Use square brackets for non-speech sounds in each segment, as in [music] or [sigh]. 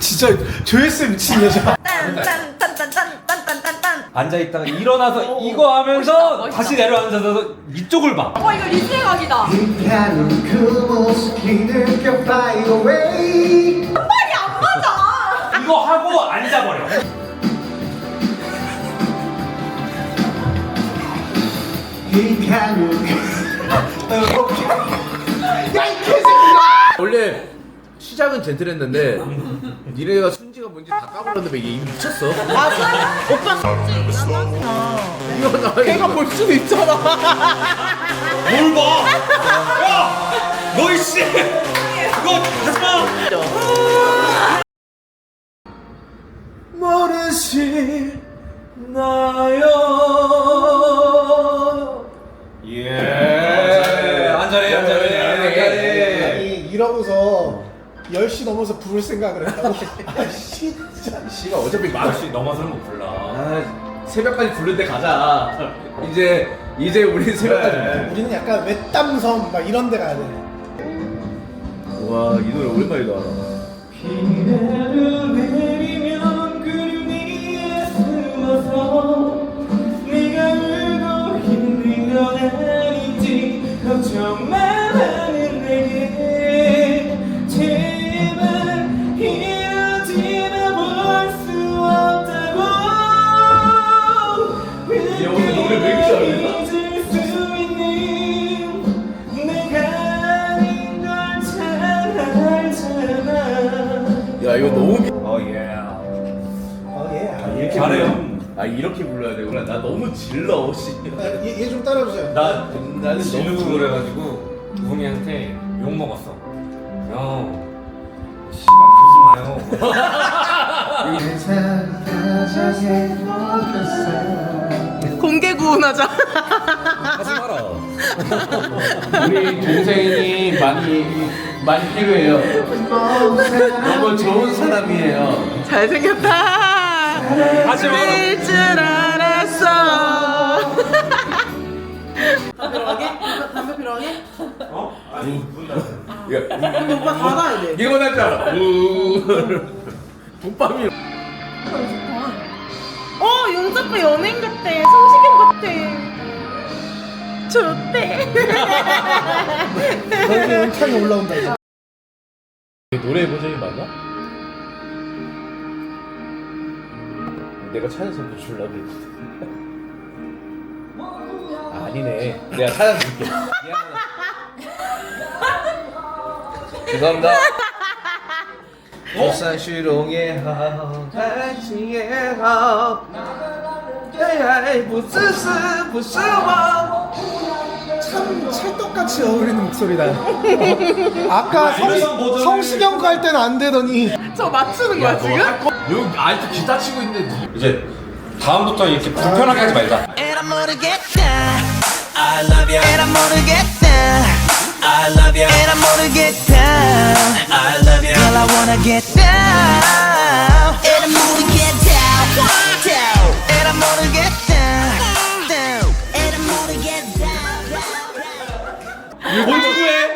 [laughs] 진짜 조회수 미친 여자. 딴딴딴딴딴딴딴딴. 앉아 있다가 일어나서 이거 하면서 멋있다, 멋있다. 다시 내려앉아서 이쪽을 봐. 어 이거 리스행각이다. 가는 그 모습이 느껴. 말이 안 맞아. 이거 하고 앉아 버려. [laughs] 이 가는 야이 개새끼야. 원래 시작은 젠틀했는데 니네가 순지가 뭔지 다 까불었는데 얘 미쳤어. 맞아. 오빠 솔직히 마. 이거 나 걔가 볼 수도 있잖아. 뭘 봐? 야, 너 이씨, 그거 하지 마. 모르시나요? 예. 안전해, 안전해. 아니 이러고서 10시 넘어서 부를 생각을 했다고. [laughs] 아 진짜. 씨가 어차피 막 역시 넘어서는 못 불러. 아, 새벽까지 부른데 가자. 이제 이제 우리 새벽까지. 그래. 우리는 약간 외땀섬 막 이런 데 가야 돼. 와, 이 노래 오랜만이다. 비를 내리 불러야 되구나. 나 너무 질러, 씨. 얘좀 따라해주세요. 나 나는 너무 그래가지고 우웅이한테 욕 먹었어. 형, 씨발 그러지 마요. [laughs] 공개 구원하자. 하지 마라. [laughs] 우리 동생이 많이 많이 필요해요. 너무 좋은 사람이에요. 잘생겼다. 하지. 그럴 줄 알았어. 담배 필요하게? 담배 필요하게? 어? 야, 오빠 받아야 돼. 이거 났잖아. 우. 독밤이. 어, 용접부 연예인 같아. 성시경 같아. 좋대. [laughs] 너희 연탄이 올라온다. 노래 버전이 맞나? 내가 찾아서 뭐 주려고 그랬거든. 아니네 내가 찾아줄게. 죄송합니다. 부산시롱의 하오, 다시의 하오, 야야이 부스스 부스와. 참 찰떡같이 어울리는 목소리다. 아까 아, 성, 성시경 갈 때는 안 되더니 저 맞추는 거야, 지금? 여기 아직도 기타 치고 있는데. 이제 다음부터 이렇게 불편하게 하지 말자. And I'm gonna get down. I love you. And I'm gonna get down. I love you. And I'm gonna get down. I love you. Girl, I wanna get down. And I'm gonna get down. Down. And I'm gonna get down. Down. And I'm gonna get down. down. 돈 주고 해.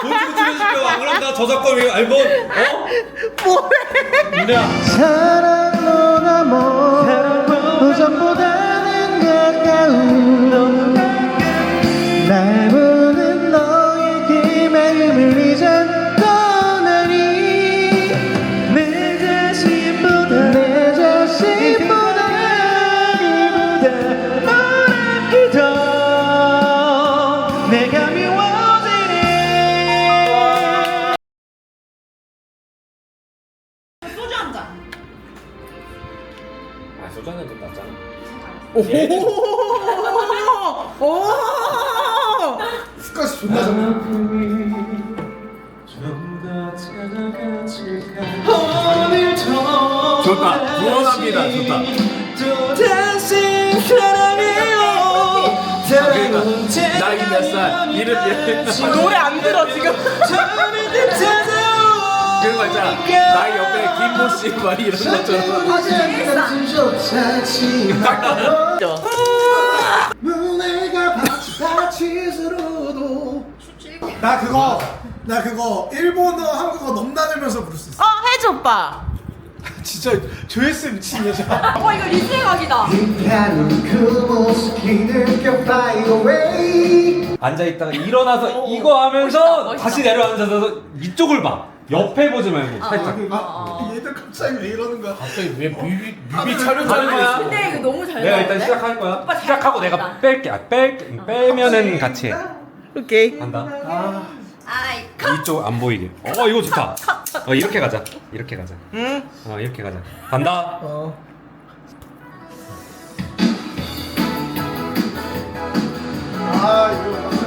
돈 주고 찍어줄게. 안 그럼 나 저작권 왜 알고? 어? 뭐해? 문제야. 사랑보다 뭐 우정보다는 가까운 도전해도 낫잖아. 오! 예. 오! 훅까지 존나 잘해. 좋다. 무언합니다. 좋다. 아, 그러니까 나이 몇 살? 이름 몇 살? 노래 안 들어 지금. [laughs] 그런 거 있잖아. 나이 옆에 김모 씨막 이런 것처럼. 나 그거 나 그거 일본어 한국어 넘나들면서 부를 수 있어 어, 해줘, 오빠. [laughs] 진짜 조회수 미친 여자. 어 이거 리스각이다. 하는 그 모습이 느껴 fly away 앉아 있다가 일어나서 이거 하면서 멋있다, 멋있다. 다시 내려앉아서 이쪽을 봐. 옆에 보지 말고 살짝. 아, 얘들 갑자기 왜 이러는 거야? 갑자기 왜 뮤비 뮤비 촬영 촬영하는 거야? 근데 이거 너무 잘 내가 나오는데? 일단 시작할 거야. 오빠 잘 시작하고 내가. 뺄게. 아, 뺄게. 빼면은 같이 해. 오케이. 간다. 아이 이쪽 안 보이게. 어 이거 좋다. 어 이렇게 가자. 이렇게 가자. 응. 어 이렇게 가자. 간다. 어. 아 이거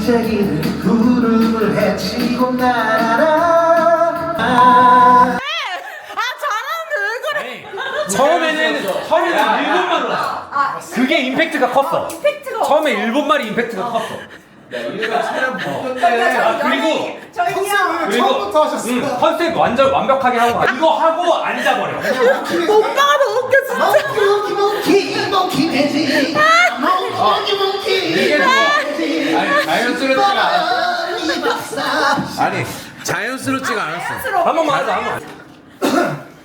반짝이는 구름을 헤치고 날아 아, 아 잘하는데 왜 그래? 처음에는 처음에는 일본말로 왔어. 아 그게 임팩트가 컸어. 임팩트가 처음에 일본말이 임팩트가 컸어. 이래가 촬영 못했네. 아, 그리고 저희요. 그리고 처음부터 하셨어요. 응, 컨셉 완전 완벽하게 하고 가. 이거 하고 앉아버려. 오빠가 너무 웃겨 진짜. 몽키 몽키 몽키 매직 몽키 몽키 이게 좋 아. 아니 자연스럽지가 않았어. 아니 자연스럽지가 않았어. 한 번만 하자 한 번.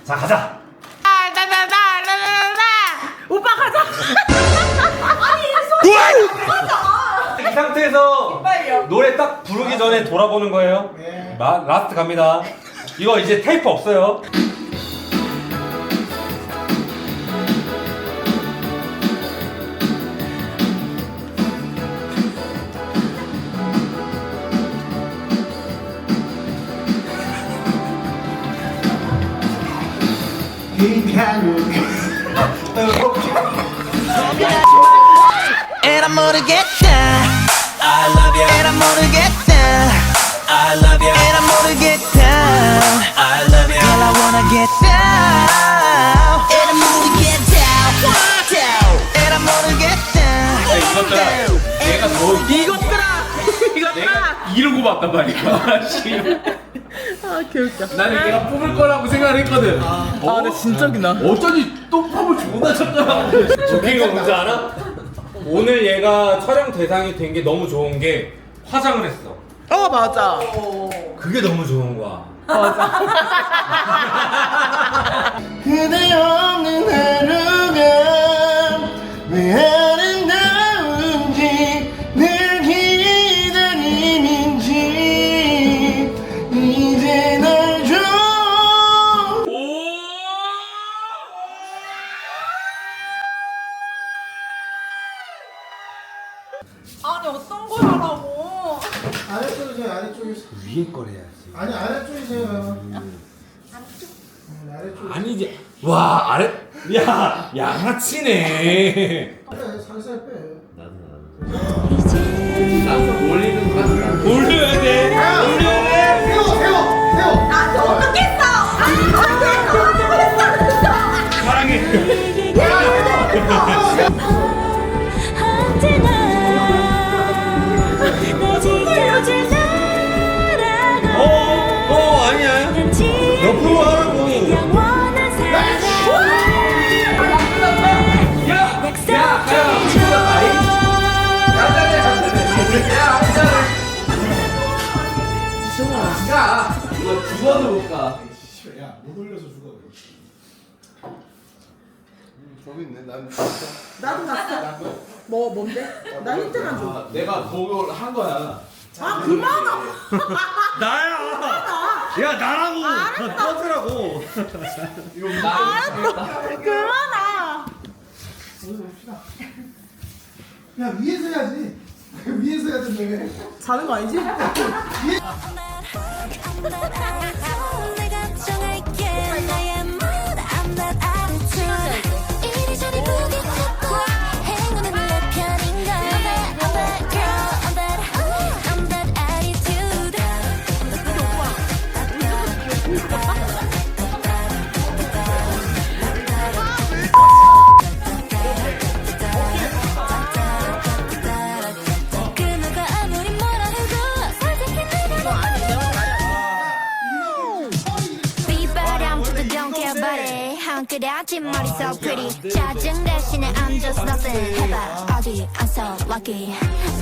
자 가자. 오빠 가자. 아니 이 상태에서 빨리요. 노래 딱 부르기 전에 돌아보는 거예요. 네. 라, 라스트 갑니다. 이거 이제 테이프 없어요. And I'm 모르겠다 I love you And I'm 모르겠다 I love you And I'm 모르겠다 I love you Girl I wanna get down And I'm 모르겠다 down And I'm 모르겠다 이것들아 내가 더 이것들아. 이것들아. 이러고 봤단 말이야. 씨. 아 개웃겨. 나는 얘가 뽑을 거라고 생각을 했거든. 아 근데 진짜 웃긴다. 어쩐지 또 팝을 존나 쳤더라고. 웃긴 거 뭔지 알아? 오늘 얘가 촬영 대상이 된 게 너무 좋은 게 화장을 했어. 어 맞아. 그게 너무 좋은 거야. [laughs] 그대 없는 하루 아니 어떤 걸 하라고? 아래쪽이세요 아래쪽에서. 위에 거래야지. 아니 아래쪽이세요. 아래쪽. 아래쪽. 아니지. 와 아래. 야 양아치네. 그래 살살 빼. 올리는 거야. 저기 있네 난 나도 봤어. 뭐 뭔데? 나 힌트만 줘. 아, 내가 그걸 한 거야. 아 그만 아. [laughs] 나야. 야 나라고. 꺼지라고. 그만아. 야 위에서 해야지. [laughs] 위에서 해야 된다며. 자는 거 아니지? [laughs] 내가 머리 so pretty 짜증 대신에 I'm just nothing 해봐 어디 안서 lucky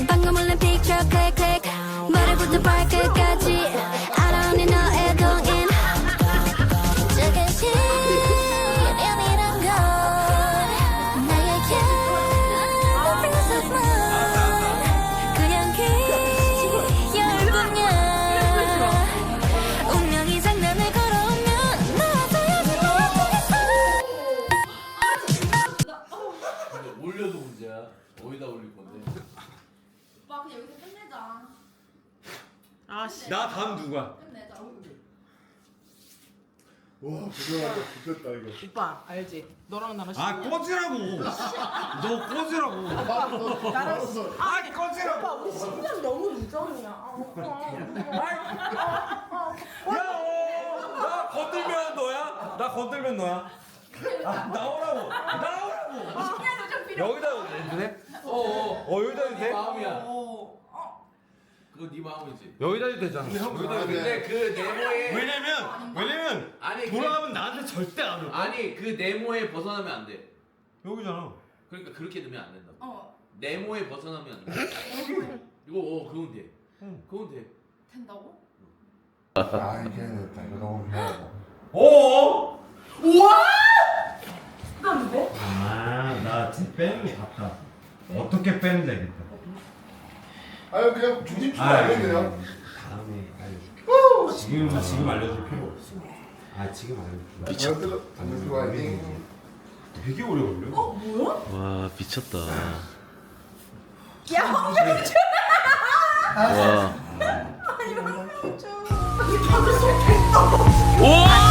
방금 올린 picture click click 머리부터 발끝까지 알아내 너의 동인 아씨. 나 다음 누구야? 끝내자. 와 부정하다 죽겠다 이거 오빠 알지? 너랑 나랑 아 꺼지라고. 너 꺼지라고. 나랑 아 꺼지라고. 오빠 우리 심장 너무 무정이야. 아, 야, 나 건들면 너야? 나 건들면 너야? 아, 나오라고. 나오라고. 여기다 해도 돼? 어어. 어 여기다 해도 돼? 마음이야. 그거 네 마음이지. 여기다 해도 되잖아. 형 여기다. 돼. 근데 그 네모에 왜냐면 왜냐면 아니 그, 돌아가면 나한테 절대 안 올. 아니 그 네모에 벗어나면 안 돼. 여기잖아. 그러니까 그렇게 넣으면 안 된다. 어. 네모에 벗어나면 안 돼. [laughs] 이거 어 그건 돼. 그건 돼. 된다고? 아 이게 됐다 이거 너무 미안하다 오. 끝났는데? 아, 나 지금 빼는 게 같다. 어떻게 빼는지 알겠다. 아유 그냥 중심 아, 안 되네요 다음에 알려줄게. 지금 지금 알려줄 필요 없어. 아 지금 알려줄 미쳤다 안 들고 와야지 되게 오래 걸려. 와 미쳤다. 야 좀. 와. 모두